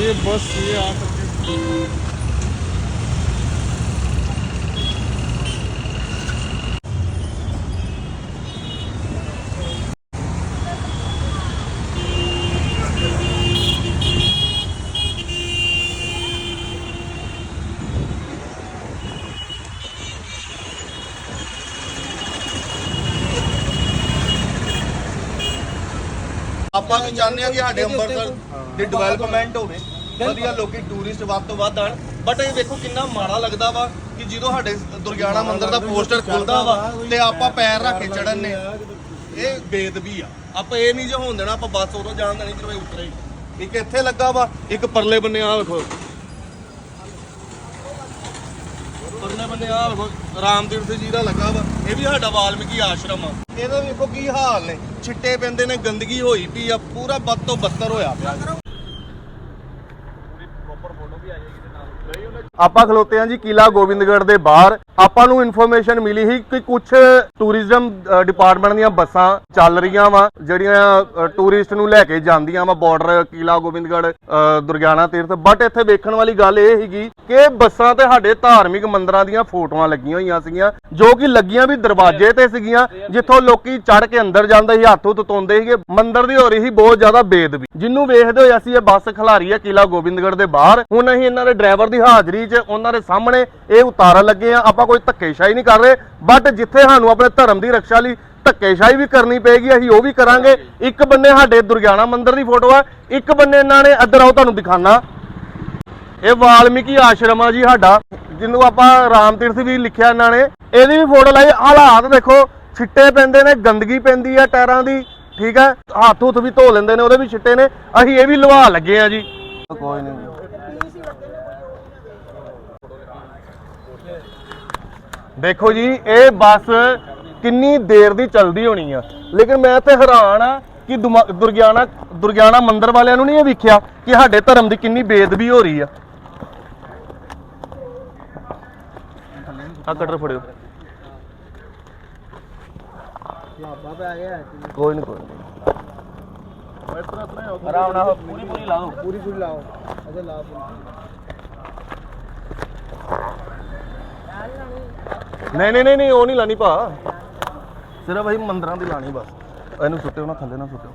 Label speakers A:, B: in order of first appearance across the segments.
A: ये बस ये आ करके
B: ਆਪਾਂ ਵੀ ਚਾਹੁੰਦੇ ਆ ਕਿ ਸਾਡੇ ਅੰਮ੍ਰਿਤਸਰ ਦੀ ਡਿਵੈਲਪਮੈਂਟ ਹੋਵੇ ਵਧੀਆ ਲੋਕੀ ਟੂਰਿਸਟ ਵੱਧ ਤੋਂ ਵੱਧ ਆਣ। ਬਟ ਇਹ ਵੇਖੋ ਕਿੰਨਾ ਮਾੜਾ ਲੱਗਦਾ ਵਾ ਕਿ ਜਦੋਂ ਸਾਡੇ ਦੁਰਗਿਆਣਾ ਮੰਦਿਰ ਦਾ ਪੋਸਟਰ ਖੁੱਲਦਾ ਵਾ ਤੇ ਆਪਾਂ ਪੈਰ ਰੱਖ ਕੇ ਚੜਨ ਨੇ ਇਹ ਬੇਦਬੀ ਆ। ਆਪਾਂ ਇਹ ਨਹੀਂ ਜੇ ਹੋਣ ਦੇਣਾ ਆਪਾਂ ਬੱਸ ਉਦੋਂ ਜਾਣ ਦੇਣੀ ਜਦੋਂ ਉਤਰੇ। ਇੱਕ ਇੱਥੇ ਲੱਗਾ ਵਾ ਇੱਕ ਪਰਲੇ ਬੰਨੇ ਆ ਵੇਖੋ। ਪਰਲੇ ਆ ਵੇਖੋ ਰਾਮਤੀਰਥ ਜੀ ਦਾ ਲੱਗਾ ਵਾ, ਇਹ ਵੀ ਸਾਡਾ ਵਾਲਮੀਕੀ ਆਸ਼ਰਮ ਆ। ਇਹਦਾ ਵੇਖੋ ਕੀ ਹਾਲ ਨੇ। ਛਿੱਟੇ ਪੈਂਦੇ ਨੇ, ਗੰਦਗੀ ਹੋਈ ਪਈ ਆ, ਪੂਰਾ ਬੱਦ ਤੋਂ ਬੱਤਰ ਹੋਇਆ ਪਿਆ। ਆਪਾਂ ਖਲੋਤੇ ਹਾਂ ਜੀ ਕਿਲਾ ਗੋਬਿੰਦਗੜ੍ਹ ਦੇ ਬਾਹਰ। ਆਪਾਂ ਨੂੰ ਇਨਫੋਰਮੇਸ਼ਨ ਮਿਲੀ ਸੀ ਕਿ ਕੁਝ ਟੂਰਿਜ਼ਮ ਡਿਪਾਰਟਮੈਂਟ ਦੀਆਂ ਬੱਸਾਂ ਚੱਲ ਰਹੀਆਂ ਵਾ, ਜਿਹੜੀਆਂ ਟੂਰਿਸਟ ਨੂੰ ਲੈ ਕੇ ਜਾਂਦੀਆਂ ਵਾ ਬਾਰਡਰ ਕਿਲਾ ਗੋਬਿੰਦਗੜ੍ਹ ਦੁਰਗਿਆਣਾ ਤੀਰਥ। ਬਟ ਇੱਥੇ ਵੇਖਣ ਵਾਲੀ ਗੱਲ ਇਹ ਸੀਗੀ ਕਿ ਬੱਸਾਂ ਤੇ ਸਾਡੇ ਧਾਰਮਿਕ ਮੰਦਰਾਂ ਦੀਆਂ ਫੋਟੋਆਂ ਲੱਗੀਆਂ ਹੋਈਆਂ ਸੀਗੀਆਂ, ਜੋ ਕਿ ਲੱਗੀਆਂ ਵੀ ਦਰਵਾਜ਼ੇ ਤੇ ਸੀਗੀਆਂ, ਜਿੱਥੋਂ ਲੋਕੀ ਚੜ ਕੇ ਅੰਦਰ ਜਾਂਦੇ ਸੀ, ਹੱਥ ਹੁੱਥ ਧੋਂਦੇ ਸੀਗੇ। ਮੰਦਿਰ ਦੀ ਹੋ ਰਹੀ ਸੀ ਬਹੁਤ ਜ਼ਿਆਦਾ ਬੇਦਬੀ। ਜਿਹਨੂੰ ਵੇਖਦੇ ਹੋਏ ਅਸੀਂ ਇਹ ਬੱਸ ਖਿਲਾਰੀ ਹੈ ਕਿਲਾ ਗੋਬਿੰਦਗੜ੍ਹ ਦੇ ਬਾਹਰ। ਹੁਣ ਅਸੀਂ ਇਹਨਾਂ ਦੇ ਡਰਾਈਵਰ ਦੀ ਹਾਜ਼ਰੀ 'ਚ ਉਹਨਾਂ ਦੇ ਸਾਹਮਣੇ ਇਹ ਉਤਾਰਨ ਲੱਗੇ ਆ ਆਪਾਂ ਕੋਈ ਧੱਕੇਸ਼ਾਹੀ ਨਹੀਂ ਕਰ ਰਹੇ ਬਟ ਜਿੱਥੇ ਸਾਨੂੰ ਆਪਣੇ ਧਰਮ ਦੀ ਰੱਖਿਆ ਲਈ ਧੱਕੇਸ਼ਾਹੀ ਵੀ ਕਰਨੀ ਪਏਗੀ, ਅਸੀਂ ਉਹ ਵੀ ਕਰਾਂਗੇ। ਇੱਕ ਬੰਨੇ ਸਾਡੇ ਦੁਰਗਿਆਣਾ ਮੰਦਿਰ ਦੀ ਫੋਟੋ ਆ, ਇੱਕ ਬੰਨੇ ਇਹਨਾਂ ਨੇ ਇੱਧਰ ਆਓ ਤੁਹਾਨੂੰ ਦਿਖਾਣਾ। ਇਹ ਵਾਲਮੀਕੀ ਆਸ਼ਰਮ ਆ ਜੀ ਸਾਡਾ, ਜਿਹਨੂੰ ਆਪਾਂ ਰਾਮ ਤੀਰਥ ਵੀ ਲਿਖਿਆ ਇਹਨਾਂ ਨੇ। ਇਹਦੀ ਵੀ ਫੋਟੋ ਲਾਈ, ਹਾਲਾਤ ਦੇਖੋ, ਛਿੱਟੇ ਪੈਂਦੇ ਨੇ, ਗੰਦਗੀ ਪੈਂਦੀ ਆ ਟਾਇਰਾਂ ਦੀ, ਠੀਕ ਹੈ ਹੱਥ ਹੁੱਥ ਵੀ ਧੋ ਲੈਂਦੇ ਨੇ, ਉਹਦੇ ਵੀ ਛਿੱਟੇ ਨੇ। ਅਸੀਂ ਇਹ ਵੀ ਲਵਾ ਲੱਗੇ ਆ ਜੀ। ਕੋਈ ਨਹੀਂ। ਦੇਖੋ ਜੀ, ਇਹ ਬੱਸ ਕਿੰਨੀ ਦੇਰ ਦੀ ਚੱਲਦੀ ਹੋਣੀ ਆ। ਲੇਕਿਨ ਮੈਂ ਤੇ ਹੈਰਾਨ ਆ ਕਿ ਦੁਰਗਿਆਨਾ ਦੁਰਗਿਆਨਾ ਮੰਦਿਰ ਵਾਲਿਆਂ ਨੂੰ ਨਹੀਂ ਇਹ ਵਿਖਿਆ ਕਿ ਸਾਡੇ ਧਰਮ ਦੀ ਕਿੰਨੀ ਬੇਦਬੀ ਹੋ ਰਹੀ ਆ। ਆ ਕਟਰ ਫੜਿਓ। ਲਾਬਾ ਕੋਈ ਨਹੀਂ ਕੋਈ ਨਹੀਂ ਪੂਰੀ ਪੂਰੀ ਲਾ
A: ਪੂਰੀ ਪੂਰੀ ਲਾਓ।
B: ਨਹੀਂ ਨਹੀਂ ਨਹੀਂ ਨਹੀਂ ਉਹ ਨਹੀਂ ਲਾਣੀ ਭਾ। ਸਿਰਫ ਅਸੀਂ ਮੰਦਰਾਂ ਦੀ ਲਾਣੀ ਬਸ। ਇਹਨੂੰ ਸੁੱਟਿਓ ਨਾ ਥੱਲੇ ਨਾ ਸੁੱਟਿਓ।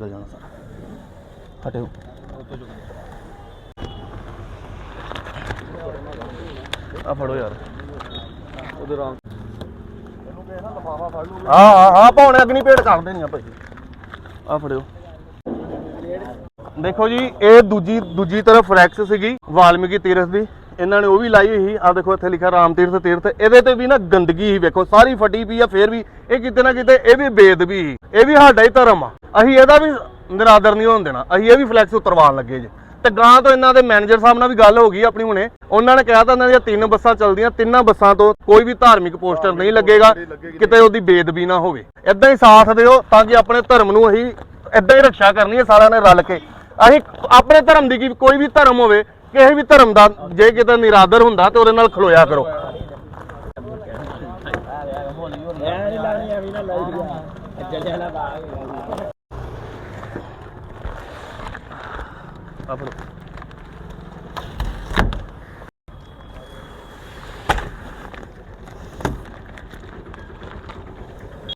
B: ਲੈ ਜਾਣਾ ਸਾਰਾ। ਹਟਿਓ। ਆ ਫੜੋ ਯਾਰ। ਉਹਦੇ ਰਾਮ ਆ ਆ ਆ ਪਾਉਣੇ ਅਗਨੀ ਭੇਟ ਕਰਦੇ ਨਹੀਂ ਆ ਭਾਈ ਆ ਫੜਿਓ। ਦੇਖੋ ਜੀ, ਇਹ ਦੂਜੀ ਦੂਜੀ ਤਰਫ ਫਲੈਕਸ ਸੀਗੀ, ਵਾਲਮੀਕੀ ਤੀਰਥ ਦੀ। ਇਹਨਾਂ ਨੇ ਉਹ ਵੀ ਲਾਈ ਹੋਈ ਸੀ। ਆ ਦੇਖੋ, ਇੱਥੇ ਲਿਖਿਆ ਰਾਮ ਤੀਰਥ ਤੀਰਥ। ਇਹਦੇ ਤੇ ਵੀ ਨਾ ਗੰਦਗੀ ਹੀ ਵੇਖੋ, ਸਾਰੀ ਫਟੀ ਪਈ ਆ, ਫੇਰ ਵੀ ਇਹ ਕਿਤੇ ਨਾ ਕਿਤੇ ਇਹ ਵੀ ਬੇਦਬੀ ਸੀ। ਇਹ ਵੀ ਸਾਡਾ ਹੀ ਧਰਮ ਆ। ਅਸੀਂ ਇਹਦਾ ਵੀ ਨਿਰਾਦਰ ਨਹੀਂ ਹੋਣ ਦੇਣਾ। ਅਸੀਂ ਇਹ ਵੀ ਫਲੈਕਸ ਉਤਰਵਾਉਣ ਲੱਗੇ ਜੇ। ਤੇ ਗਾਂ ਤੋਂ ਇਹਨਾਂ ਦੇ ਮੈਨੇਜਰ ਸਾਹਿਬ ਨਾਲ ਵੀ ਗੱਲ ਹੋ ਗਈ ਆਪਣੀ ਹੁਣੇ। ਉਹਨਾਂ ਨੇ ਕਿਹਾ ਤਾਂ ਇਹਨਾਂ ਦੀਆਂ ਤਿੰਨ ਬੱਸਾਂ ਚੱਲਦੀਆਂ ਤਿੰਨਾਂ ਬੱਸਾਂ ਤੋਂ ਕੋਈ ਵੀ ਧਾਰਮਿਕ ਪੋਸਟਰ ਨਹੀਂ ਲੱਗੇਗਾ ਕਿਤੇ ਉਹਦੀ ਬੇਦਬੀ ਨਾ ਹੋਵੇ। ਇਦਾਂ ਹੀ ਸਾਥ ਦਿਓ ਤਾਂ ਕਿ ਆਪਣੇ ਧਰਮ ਨੂੰ ਅਸੀਂ ਇਦਾਂ ਹੀ ਰੱਖਿਆ ਕਰਨੀ ਹੈ ਸਾਰਿਆਂ ਨੇ ਰਲ ਕੇ। ਅਸੀਂ ਆਪਣੇ ਧਰਮ ਦੀ ਕੋਈ ਵੀ ਧਰਮ ਹੋਵੇ ਕਿਸੇ ਵੀ ਧਰਮ ਦਾ ਜੇ ਕਿਤੇ ਨਿਰਾਦਰ ਹੁੰਦਾ ਤੇ ਉਹਦੇ ਨਾਲ ਖਲੋਇਆ ਕਰੋ। ਆਪਣੋ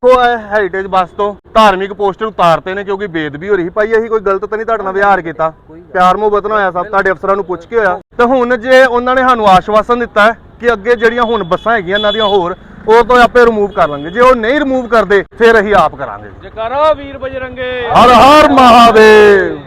B: ਕੋ ਹੈਰੀਟੇਜ ਬੱਸ ਤੋਂ ਧਾਰਮਿਕ ਪੋਸਟਰ ਉਤਾਰਤੇ ਨੇ ਕਿਉਂਕਿ ਬੇਦਬੀ ਹੋ ਰਹੀ ਭਾਈ ਅਸੀਂ ਕੋਈ ਗਲਤ ਤਾਂ ਨਹੀਂ ਤੁਹਾਡੇ ਨਾਲ ਵਿਹਾਰ ਕੀਤਾ। ਪਿਆਰ ਮੁਹੱਬਤ ਨਾਲ ਹੋਇਆ ਸਭ ਤੁਹਾਡੇ ਅਫਸਰਾਂ ਨੂੰ ਪੁੱਛ ਕੇ ਹੋਇਆ। ਤੇ ਹੁਣ ਜੇ ਉਹਨਾਂ ਨੇ ਸਾਨੂੰ ਆਸ਼ਵਾਸਨ ਦਿੱਤਾ ਕਿ ਅੱਗੇ ਜਿਹੜੀਆਂ ਹੁਣ ਬੱਸਾਂ ਹੈਗੀਆਂ ਇਹਨਾਂ ਦੀਆਂ ਹੋਰ ਉਹ ਤੋਂ ਆਪੇ ਰਿਮੂਵ ਕਰ ਲਾਂਗੇ। ਜੇ ਉਹ ਨਹੀਂ ਰਿਮੂਵ ਕਰਦੇ ਫਿਰ ਅਸੀਂ ਆਪ ਕਰਾਂਗੇ।
A: ਜਕਾਰਾ ਵੀਰ ਬਜਰੰਗੇ।
B: ਹਰ ਹਰ ਮਹਾਦੇਵ।